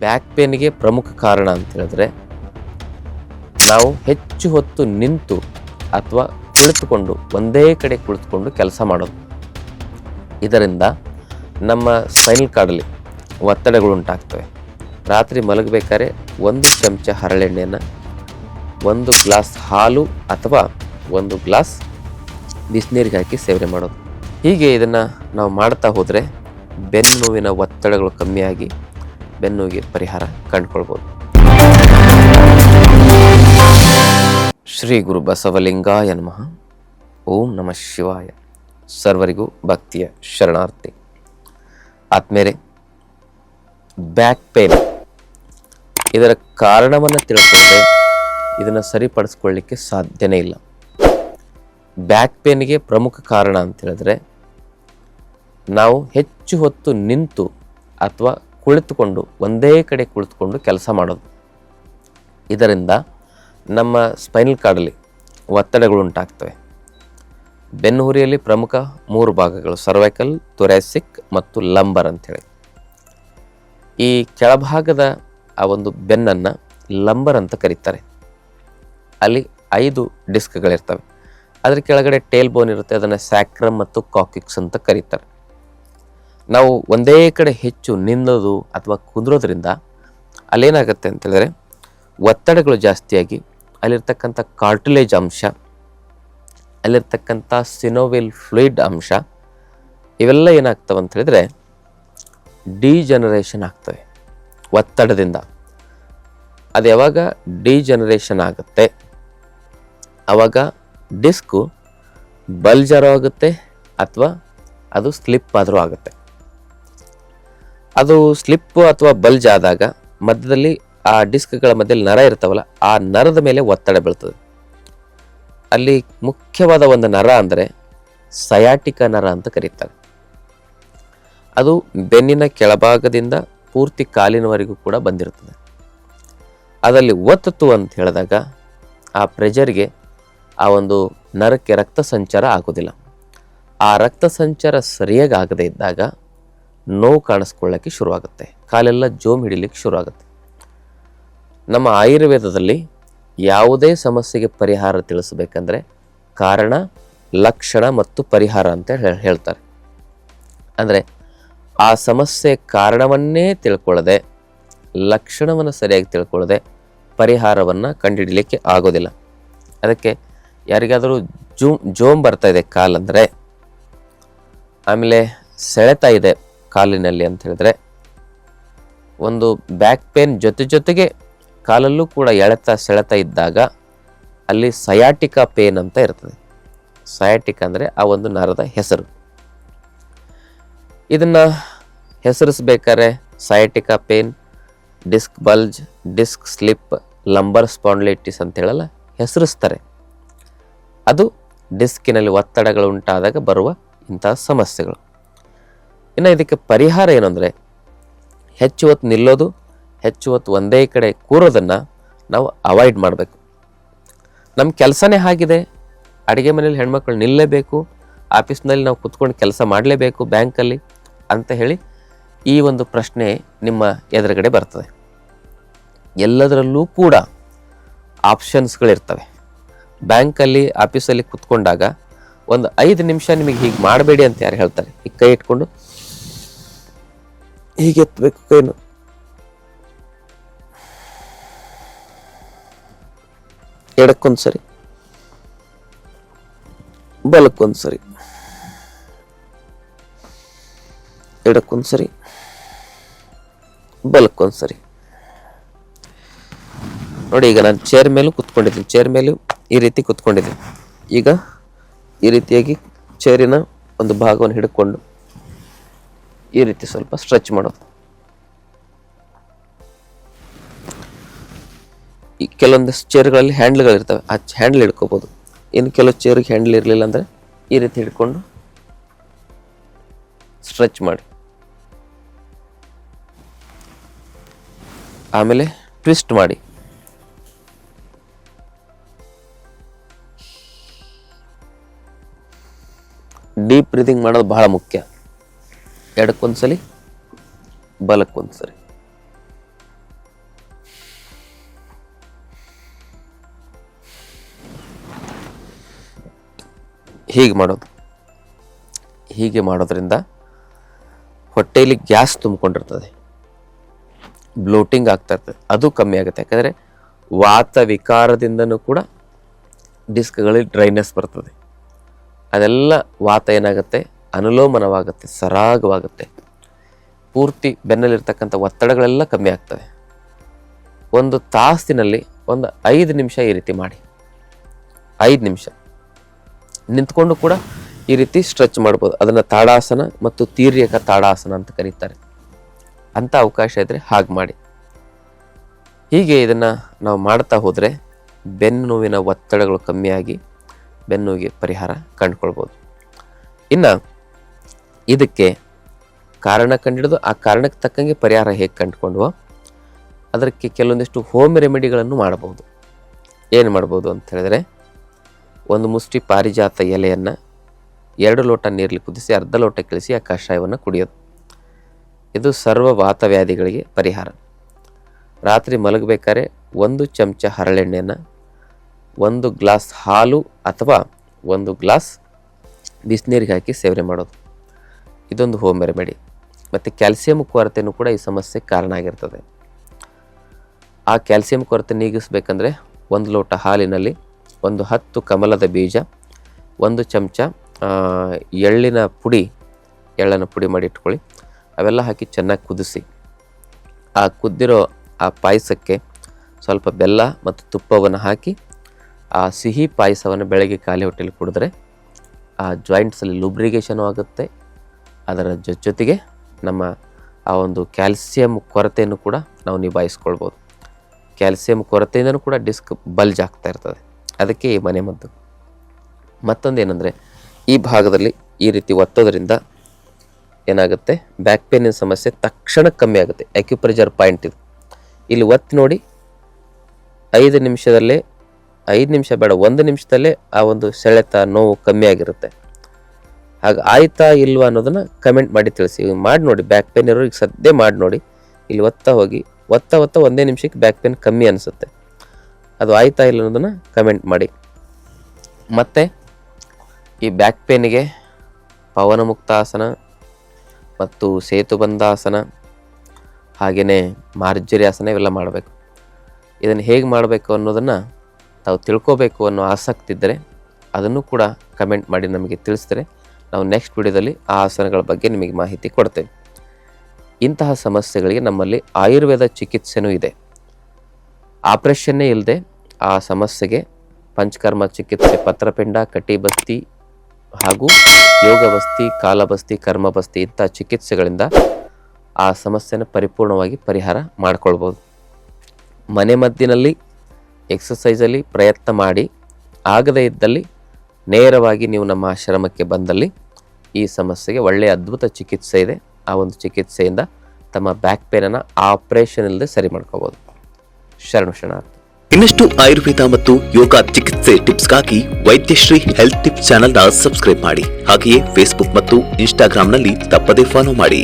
Back ಪೇನ್ಗೆ ಪ್ರಮುಖ ಕಾರಣ ಅಂತ ಹೇಳಿದ್ರೆ ನಾವು ಹೆಚ್ಚು ಹೊತ್ತು ನಿಂತು ಅಥವಾ ಕುಳಿತುಕೊಂಡು ಒಂದೇ ಕಡೆ ಕುಳಿತುಕೊಂಡು ಕೆಲಸ ಮಾಡೋದು. ಇದರಿಂದ ನಮ್ಮ ಸ್ಪೈನಲ್ ಕಾರ್ಡಲ್ಲಿ ಒತ್ತಡಗಳು ಉಂಟಾಗ್ತವೆ. ರಾತ್ರಿ ಮಲಗಬೇಕಾದ್ರೆ ಒಂದು ಚಮಚ ಹರಳೆಣ್ಣೆಯನ್ನು, ಒಂದು ಗ್ಲಾಸ್ ಹಾಲು ಅಥವಾ ಒಂದು ಗ್ಲಾಸ್ ಬಿಸಿನೀರಿಗೆ ಹಾಕಿ ಸೇವನೆ ಮಾಡೋದು. ಹೀಗೆ ಇದನ್ನು ನಾವು ಮಾಡ್ತಾ ಹೋದರೆ ಬೆನ್ನು ನೋವಿನ ಒತ್ತಡಗಳು ಕಮ್ಮಿಯಾಗಿ ಬೆನ್ನುವಿಗೆ ಪರಿಹಾರ ಕಂಡುಕೊಳ್ಬೋದು. ಶ್ರೀ ಗುರು ಬಸವಲಿಂಗಾಯ ನಮಃ. ಓಂ ನಮಃ ಶಿವಾಯ. ಸರ್ವರಿಗೂ ಭಕ್ತಿಯ ಶರಣಾರ್ಥಿ. ಆತ್ಮೇಲೆ ಬ್ಯಾಕ್ ಪೇನ್. ಇದರ ಕಾರಣವನ್ನು ತಿಳ್ಕೊಂಡ್ರೆ ಇದನ್ನು ಸರಿಪಡಿಸ್ಕೊಳ್ಳಿಕ್ಕೆ ಸಾಧ್ಯನೇ ಇಲ್ಲ. ಬ್ಯಾಕ್ ಪೇನ್ಗೆ ಪ್ರಮುಖ ಕಾರಣ ಅಂತ ಹೇಳಿದ್ರೆ ನಾವು ಹೆಚ್ಚು ಹೊತ್ತು ನಿಂತು ಅಥವಾ ಕುಳಿತುಕೊಂಡು, ಒಂದೇ ಕಡೆ ಕುಳಿತುಕೊಂಡು ಕೆಲಸ ಮಾಡೋದು. ಇದರಿಂದ ನಮ್ಮ ಸ್ಪೈನಲ್ ಕಾರ್ಡಲ್ಲಿ ಒತ್ತಡಗಳು ಉಂಟಾಗ್ತವೆ. ಬೆನ್ನುಹುರಿಯಲ್ಲಿ ಪ್ರಮುಖ ಮೂರು ಭಾಗಗಳು ಸರ್ವೈಕಲ್ ತೊರೆಸಿಕ್ ಮತ್ತು ಲಂಬರ್ ಅಂಥೇಳಿ. ಈ ಕೆಳಭಾಗದ ಆ ಒಂದು ಬೆನ್ನನ್ನು ಲಂಬರ್ ಅಂತ ಕರೀತಾರೆ. ಅಲ್ಲಿ ಐದು ಡಿಸ್ಕ್ಗಳಿರ್ತವೆ ಅದ್ರ ಕೆಳಗಡೆ ಟೇಲ್ ಬೋನ್ ಇರುತ್ತೆ, ಅದನ್ನು ಸ್ಯಾಕ್ರಮ್ ಮತ್ತು ಕಾಕಿಕ್ಸ್ ಅಂತ ಕರೀತಾರೆ. ನಾವು ಒಂದೇ ಕಡೆ ಹೆಚ್ಚು ನಿಲ್ಲೋದು ಅಥವಾ ಕುಂದ್ರೋದ್ರಿಂದ ಅಲ್ಲೇನಾಗುತ್ತೆ ಅಂತ ಹೇಳಿದ್ರೆ ಒತ್ತಡಗಳು ಜಾಸ್ತಿಯಾಗಿ ಅಲ್ಲಿರ್ತಕ್ಕಂಥ ಕಾರ್ಟಿಲೇಜ್ ಅಂಶ, ಅಲ್ಲಿರ್ತಕ್ಕಂಥ ಸಿನೋವೆಲ್ ಫ್ಲೂಯಿಡ್ ಅಂಶ, ಇವೆಲ್ಲ ಏನಾಗ್ತವೆ ಅಂತ ಹೇಳಿದ್ರೆ ಡಿಜನರೇಷನ್ ಆಗ್ತವೆ ಒತ್ತಡದಿಂದ. ಅದು ಯಾವಾಗ ಡಿಜನರೇಷನ್ ಆಗುತ್ತೆ? ಆವಾಗ ಡಿಸ್ಕು ಬಲ್ಜರೋ ಆಗುತ್ತೆ ಅಥವಾ ಅದು ಸ್ಲಿಪ್ ಆದರೂ ಆಗುತ್ತೆ. ಅದು ಸ್ಲಿಪ್ ಅಥವಾ ಬಲ್ಜ್ ಆದಾಗ ಮಧ್ಯದಲ್ಲಿ ಆ ಡಿಸ್ಕ್ಗಳ ಮಧ್ಯದಲ್ಲಿ ನರ ಇರ್ತಾವಲ್ಲ, ಆ ನರದ ಮೇಲೆ ಒತ್ತಡ ಬೀಳ್ತದೆ. ಅಲ್ಲಿ ಮುಖ್ಯವಾದ ಒಂದು ನರ ಅಂದರೆ ಸಯಾಟಿಕ ನರ ಅಂತ ಕರೀತಾರೆ. ಅದು ಬೆನ್ನಿನ ಕೆಳಭಾಗದಿಂದ ಪೂರ್ತಿ ಕಾಲಿನವರೆಗೂ ಕೂಡ ಬಂದಿರ್ತದೆ ಅದರಲ್ಲಿ ಒತ್ತತ್ತು ಅಂತ ಹೇಳಿದಾಗ ಆ ಪ್ರೆಜರ್ಗೆ ಆ ಒಂದು ನರಕ್ಕೆ ರಕ್ತ ಸಂಚಾರ ಆಗೋದಿಲ್ಲ. ಆ ರಕ್ತ ಸಂಚಾರ ಸರಿಯಾಗಿ ಆಗದೇ ಇದ್ದಾಗ ನೋವು ಕಾಣಿಸ್ಕೊಳ್ಳೋಕ್ಕೆ ಶುರುವಾಗುತ್ತೆ. ಕಾಲೆಲ್ಲ ಜೋಮ್ ಹಿಡಿಲಿಕ್ಕೆ ಶುರುವಾಗುತ್ತೆ. ನಮ್ಮ ಆಯುರ್ವೇದದಲ್ಲಿ ಯಾವುದೇ ಸಮಸ್ಯೆಗೆ ಪರಿಹಾರ ತಿಳಿಸಬೇಕಂದ್ರೆ ಕಾರಣ, ಲಕ್ಷಣ ಮತ್ತು ಪರಿಹಾರ ಅಂತ ಹೇಳ್- ಹೇಳ್ತಾರೆ. ಅಂದರೆ ಆ ಸಮಸ್ಯೆ ಕಾರಣವನ್ನೇ ತಿಳ್ಕೊಳ್ಳದೆ, ಲಕ್ಷಣವನ್ನು ಸರಿಯಾಗಿ ತಿಳ್ಕೊಳ್ಳದೆ ಪರಿಹಾರವನ್ನು ಕಂಡುಹಿಡಲಿಕ್ಕೆ ಆಗೋದಿಲ್ಲ. ಅದಕ್ಕೆ ಯಾರಿಗಾದರೂ ಜೂಮ್ ಜೋಮ್ ಬರ್ತಾ ಇದೆ ಕಾಲಂದರೆ ಆಮೇಲೆ ಸೆಳೆತಾ ಇದೆ. ಕಾಲಿನಲ್ಲಿ ಅಂತ ಹೇಳಿದ್ರೆ, ಒಂದು ಬ್ಯಾಕ್ ಪೇನ್ ಜೊತೆ ಜೊತೆಗೆ ಕಾಲಲ್ಲೂ ಕೂಡ ಎಳೆತ ಸೆಳೆತ ಇದ್ದಾಗ ಅಲ್ಲಿ ಸಯಾಟಿಕಾ ಪೇನ್ ಅಂತ ಇರ್ತದೆ. ಸಯಾಟಿಕ್ ಅಂದರೆ ಆ ಒಂದು ನರದ ಹೆಸರು. ಇದನ್ನು ಹೆಸರಿಸ್ಬೇಕಾದ್ರೆ sciatica pain disc bulge disc slip lumbar spondylitis ಅಂತ ಹೇಳಲ್ಲ, ಹೆಸರಿಸ್ತಾರೆ. ಅದು ಡಿಸ್ಕಿನಲ್ಲಿ ಒತ್ತಡಗಳು ಉಂಟಾದಾಗ ಬರುವ ಇಂತಹ ಸಮಸ್ಯೆಗಳು. ಇನ್ನು ಇದಕ್ಕೆ ಪರಿಹಾರ ಏನು ಅಂದರೆ ಹೆಚ್ಚು ಹೊತ್ತು ನಿಲ್ಲೋದು, ಹೆಚ್ಚು ಹೊತ್ತು ಒಂದೇ ಕಡೆ ಕೂರೋದನ್ನು ನಾವು ಅವಾಯ್ಡ್ ಮಾಡಬೇಕು. ನಮ್ಮ ಕೆಲಸನೇ ಆಗಿದೆ, ಅಡುಗೆ ಮನೇಲಿ ಹೆಣ್ಮಕ್ಳು ನಿಲ್ಲಲೇಬೇಕು ಆಫೀಸ್ನಲ್ಲಿ ನಾವು ಕುತ್ಕೊಂಡು ಕೆಲಸ ಮಾಡಲೇಬೇಕು ಬ್ಯಾಂಕಲ್ಲಿ ಅಂತ ಹೇಳಿ ಈ ಒಂದು ಪ್ರಶ್ನೆ ನಿಮ್ಮ ಎದುರುಗಡೆ ಬರ್ತದೆ. ಎಲ್ಲದರಲ್ಲೂ ಕೂಡ ಆಪ್ಷನ್ಸ್ಗಳಿರ್ತವೆ. ಬ್ಯಾಂಕಲ್ಲಿ, ಆಫೀಸಲ್ಲಿ ಕುತ್ಕೊಂಡಾಗ ಒಂದು ಐದು ನಿಮಿಷ ನಿಮಗೆ ಹೀಗೆ ಮಾಡಬೇಡಿ ಅಂತ ಯಾರು ಹೇಳ್ತಾರೆ? ಈ ಕೈ ಇಟ್ಕೊಂಡು ಹೀಗೆ ಎತ್ತಬೇಕು ಸರಿ. ಎಡಕ್ಕೊಂದು ಸರಿ. ಬಲಕ್ಕೊಂದು ಸರಿ. ನೋಡಿ, ಈಗ ನಾನು ಚೇರ್ ಮೇಲೂ ಕುತ್ಕೊಂಡಿದ್ದೀನಿ. ಚೇರ್ ಮೇಲೂ ಈ ರೀತಿ ಕುತ್ಕೊಂಡಿದ್ದೀನಿ. ಈಗ ಈ ರೀತಿಯಾಗಿ ಚೇರಿನ ಒಂದು ಭಾಗವನ್ನು ಹಿಡ್ಕೊಂಡು ಈ ರೀತಿ ಸ್ವಲ್ಪ ಸ್ಟ್ರೆಚ್ ಮಾಡೋದು. ಈ ಕೆಲವೊಂದಿಷ್ಟು ಚೇರ್ಗಳಲ್ಲಿ ಹ್ಯಾಂಡ್ಲ್ಗಳಿರ್ತವೆ ಆ ಹ್ಯಾಂಡ್ಲ್ ಹಿಡ್ಕೋಬೋದು. ಇನ್ನು ಕೆಲವು ಚೇರ್ಗೆ ಹ್ಯಾಂಡ್ಲ್ ಇರಲಿಲ್ಲ ಅಂದರೆ ಈ ರೀತಿ ಹಿಡ್ಕೊಂಡು ಸ್ಟ್ರೆಚ್ ಮಾಡಿ. ಆಮೇಲೆ ಟ್ವಿಸ್ಟ್ ಮಾಡಿ. ಡೀಪ್ ಬ್ರೀದಿಂಗ್ ಮಾಡೋದು ಬಹಳ ಮುಖ್ಯ. ಎಡಕ್ಕೊಂದು ಸಲ ಬಲಕ್ಕೊಂದು ಸರಿ ಹೀಗೆ ಮಾಡೋದು. ಹೀಗೆ ಮಾಡೋದ್ರಿಂದ ಹೊಟ್ಟೆಯಲ್ಲಿ ಗ್ಯಾಸ್ ತುಂಬಿಕೊಂಡಿರ್ತದೆ. ಬ್ಲೋಟಿಂಗ್ ಆಗ್ತಾ ಇರ್ತದೆ ಅದು ಕಮ್ಮಿ ಆಗುತ್ತೆ. ಯಾಕಂದರೆ ವಾತ ವಿಕಾರದಿಂದನೂ ಕೂಡ ಡಿಸ್ಕ್ಗಳಲ್ಲಿ ಡ್ರೈನೆಸ್ ಬರ್ತದೆ. ಅದೆಲ್ಲ ವಾತ ಏನಾಗುತ್ತೆ? ಅನುಲೋಮನವಾಗುತ್ತೆ, ಸರಾಗವಾಗುತ್ತೆ. ಪೂರ್ತಿ ಬೆನ್ನಲ್ಲಿರ್ತಕ್ಕಂಥ ಒತ್ತಡಗಳೆಲ್ಲ ಕಮ್ಮಿ ಆಗ್ತವೆ. ಒಂದು ತಾಸಿನಲ್ಲಿ ಒಂದು ಐದು ನಿಮಿಷ ಈ ರೀತಿ ಮಾಡಿ. ಐದು ನಿಮಿಷ. ನಿಂತ್ಕೊಂಡು ಕೂಡ ಈ ರೀತಿ ಸ್ಟ್ರೆಚ್ ಮಾಡ್ಬೋದು. ಅದನ್ನು ತಾಡಾಸನ ಮತ್ತು ತೀರ್ಯಕ ತಾಡಾಸನ ಅಂತ ಕರೀತಾರೆ. ಅಂಥ ಅವಕಾಶ ಇದ್ದರೆ ಹಾಗೆ ಮಾಡಿ. ಹೀಗೆ ಇದನ್ನು ನಾವು ಮಾಡ್ತಾ ಹೋದರೆ ಬೆನ್ನು ನೋವಿನ ಒತ್ತಡಗಳು ಕಮ್ಮಿಯಾಗಿ ಬೆನ್ನುವಿಗೆ ಪರಿಹಾರ ಕಂಡುಕೊಳ್ಬೋದು. ಇನ್ನು ಇದಕ್ಕೆ ಕಾರಣ ಕಂಡಿಡಿದು, ಆ ಕಾರಣಕ್ಕೆ ತಕ್ಕಂಗೆ ಪರಿಹಾರ ಹೇಗೆ ಕಂಡುಕೊಂಡ್ವೋ, ಅದಕ್ಕೆ ಕೆಲವೊಂದಿಷ್ಟು ಹೋಮ್ ರೆಮಿಡಿಗಳನ್ನು ಮಾಡಬಹುದು. ಏನು ಮಾಡ್ಬೋದು ಅಂತ ಹೇಳಿದ್ರೆ, ಒಂದು ಮುಷ್ಟಿ ಪಾರಿಜಾತ ಎಲೆಯನ್ನು ಎರಡು ಲೋಟ ನೀರಲ್ಲಿ ಕುದಿಸಿ, ಅರ್ಧ ಲೋಟ ಕಿಳಿಸಿ, ಆ ಕಷಾಯವನ್ನು ಕುಡಿಯೋದು. ಇದು ಸರ್ವ ವಾತವ್ಯಾಧಿಗಳಿಗೆ ಪರಿಹಾರ. ರಾತ್ರಿ ಮಲಗಬೇಕಾದ್ರೆ ಒಂದು ಚಮಚ ಹರಳೆಣ್ಣೆಯನ್ನು, ಒಂದು ಗ್ಲಾಸ್ ಹಾಲು ಅಥವಾ ಒಂದು ಗ್ಲಾಸ್ ಬಿಸಿನೀರಿಗೆ ಹಾಕಿ ಸೇವನೆ ಮಾಡೋದು. ಇದೊಂದು ಹೋಮ್ ರೆಮಿಡಿ ಮತ್ತು ಕ್ಯಾಲ್ಸಿಯಂ ಕೊರತೆಯೂ ಕೂಡ ಈ ಸಮಸ್ಯೆಗೆ ಕಾರಣ ಆಗಿರ್ತದೆ. ಆ ಕ್ಯಾಲ್ಸಿಯಂ ಕೊರತೆ ನೀಗಿಸಬೇಕಂದ್ರೆ ಒಂದು ಲೋಟ ಹಾಲಿನಲ್ಲಿ ಒಂದು ಹತ್ತು ಕಮಲದ ಬೀಜ, ಒಂದು ಚಮಚ ಎಳ್ಳಿನ ಪುಡಿ, ಎಳ್ಳನ್ನು ಪುಡಿ ಮಾಡಿ ಇಟ್ಕೊಳ್ಳಿ. ಅವೆಲ್ಲ ಹಾಕಿ ಚೆನ್ನಾಗಿ ಕುದಿಸಿ. ಆ ಕುದ್ದಿರೋ ಆ ಪಾಯಸಕ್ಕೆ ಸ್ವಲ್ಪ ಬೆಲ್ಲ ಮತ್ತು ತುಪ್ಪವನ್ನು ಹಾಕಿ ಆ ಸಿಹಿ ಪಾಯಸವನ್ನು ಬೆಳಗ್ಗೆ ಖಾಲಿ ಹೊಟ್ಟೆಲಿ ಕುಡಿದ್ರೆ ಆ ಜಾಯಿಂಟ್ಸಲ್ಲಿ ಲುಬ್ರಿಗೇಷನು ಆಗುತ್ತೆ. ಅದರ ಜೊತೆಗೆ ನಮ್ಮ ಆ ಒಂದು ಕ್ಯಾಲ್ಸಿಯಂ ಕೊರತೆಯನ್ನು ಕೂಡ ನಾವು ನಿಭಾಯಿಸ್ಕೊಳ್ಬೋದು. ಕ್ಯಾಲ್ಸಿಯಂ ಕೊರತೆಯಿಂದನೂ ಕೂಡ ಡಿಸ್ಕ್ ಬಲ್ಜ್ ಆಗ್ತಾ ಇರ್ತದೆ. ಅದಕ್ಕೆ ಈ ಮನೆಮದ್ದು ಮತ್ತೊಂದು ಏನಂದರೆ ಈ ಭಾಗದಲ್ಲಿ ಈ ರೀತಿ ಒತ್ತೋದ್ರಿಂದ ಏನಾಗುತ್ತೆ? ಬ್ಯಾಕ್ ಪೇನಿನ ಸಮಸ್ಯೆ ತಕ್ಷಣ ಕಮ್ಮಿ ಆಗುತ್ತೆ. ಅಕ್ಯುಪ್ರೆಜರ್ ಪಾಯಿಂಟ್ ಇದು. ಇಲ್ಲಿ ಒತ್ತಿ ನೋಡಿ, ಐದು ನಿಮಿಷದಲ್ಲೇ, ಐದು ನಿಮಿಷ ಬೇಡ, ಒಂದು ನಿಮಿಷದಲ್ಲೇ ಆ ಒಂದು ಸೆಳೆತ ನೋವು ಕಮ್ಮಿ ಆಗಿರುತ್ತೆ. ಹಾಗೆ ಆಯ್ತಾ ಇಲ್ವಾ ಅನ್ನೋದನ್ನ ಕಮೆಂಟ್ ಮಾಡಿ ತಿಳಿಸಿ. ಮಾಡಿ ನೋಡಿ ಬ್ಯಾಕ್ ಪೇನ್ ಇರೋರಿಗೆ ಸದ್ಯ ಮಾಡಿ ನೋಡಿ. ಇಲ್ಲಿ ಒತ್ತಾ ಹೋಗಿ, ಒತ್ತ ಒತ್ತ ಒಂದೇ ನಿಮಿಷಕ್ಕೆ ಬ್ಯಾಕ್ ಪೇನ್ ಕಮ್ಮಿ ಅನಿಸುತ್ತೆ. ಅದು ಆಯ್ತಾ ಇಲ್ಲ ಅನ್ನೋದನ್ನ ಕಮೆಂಟ್ ಮಾಡಿ. ಮತ್ತು ಈ ಬ್ಯಾಕ್ ಪೇನಿಗೆ ಪವನಮುಕ್ತಾಸನ ಮತ್ತು ಸೇತುಬಂಧಾಸನ ಹಾಗೆಯೇ ಮಾರ್ಜರಿ ಆಸನ ಇವೆಲ್ಲ ಮಾಡಬೇಕು. ಇದನ್ನು ಹೇಗೆ ಮಾಡಬೇಕು ಅನ್ನೋದನ್ನು ತಾವು ತಿಳ್ಕೋಬೇಕು ಅನ್ನೋ ಆಸಕ್ತಿ ಇದ್ದರೆ ಅದನ್ನು ಕೂಡ ಕಮೆಂಟ್ ಮಾಡಿ ನಮಗೆ ತಿಳಿಸಿದರೆ ನಾವು ನೆಕ್ಸ್ಟ್ ವಿಡಿಯೋದಲ್ಲಿ ಆ ಆಸನಗಳ ಬಗ್ಗೆ ನಿಮಗೆ ಮಾಹಿತಿ ಕೊಡ್ತೇವೆ. ಇಂತಹ ಸಮಸ್ಯೆಗಳಿಗೆ ನಮ್ಮಲ್ಲಿ ಆಯುರ್ವೇದ ಚಿಕಿತ್ಸೆನೂ ಇದೆ. ಆಪ್ರೇಷನ್ನೇ ಇಲ್ಲದೆ ಆ ಸಮಸ್ಯೆಗೆ ಪಂಚಕರ್ಮ ಚಿಕಿತ್ಸೆ, ಪತ್ರಪಿಂಡ, ಕಟಿಬಸ್ತಿ ಹಾಗೂ ಯೋಗಬಸ್ತಿ, ಕಾಲಬಸ್ತಿ, ಕರ್ಮಬಸ್ತಿ ಇಂಥ ಚಿಕಿತ್ಸೆಗಳಿಂದ ಆ ಸಮಸ್ಯೆನ ಪರಿಪೂರ್ಣವಾಗಿ ಪರಿಹಾರ ಮಾಡಿಕೊಳ್ಬೋದು. ಮನೆ ಮದ್ದಿನಲ್ಲಿ ಎಕ್ಸಸೈಸಲ್ಲಿ ಪ್ರಯತ್ನ ಮಾಡಿ ಆಗದೇ ಇದ್ದಲ್ಲಿ ನೇರವಾಗಿ ನೀವು ನಮ್ಮ ಆಶ್ರಮಕ್ಕೆ ಬಂದಲ್ಲಿ ಈ ಸಮಸ್ಯೆಗೆ ಒಳ್ಳೆಯ ಅದ್ಭುತ ಚಿಕಿತ್ಸೆ ಇದೆ. ಆ ಒಂದು ಚಿಕಿತ್ಸೆಯಿಂದ ತಮ್ಮ ಬ್ಯಾಕ್ ಪೇನನ್ನು ಆಪರೇಷನ್ ಇಲ್ಲದೆ ಸರಿ ಮಾಡ್ಕೋಬೋದು. ಶರಣು ಶರಣಾರ್ಥಿ. ಇನ್ನಷ್ಟು ಆಯುರ್ವೇದ ಮತ್ತು ಯೋಗ ಚಿಕಿತ್ಸೆ ಟಿಪ್ಸ್ಗಾಗಿ ವೈದ್ಯಶ್ರೀ ಹೆಲ್ತ್ ಟಿಪ್ಸ್ ಚಾನೆಲ್ನ ಸಬ್ಸ್ಕ್ರೈಬ್ ಮಾಡಿ. ಹಾಗೆಯೇ ಫೇಸ್ಬುಕ್ ಮತ್ತು ಇನ್ಸ್ಟಾಗ್ರಾಂನಲ್ಲಿ ತಪ್ಪದೇ ಫಾಲೋ ಮಾಡಿ.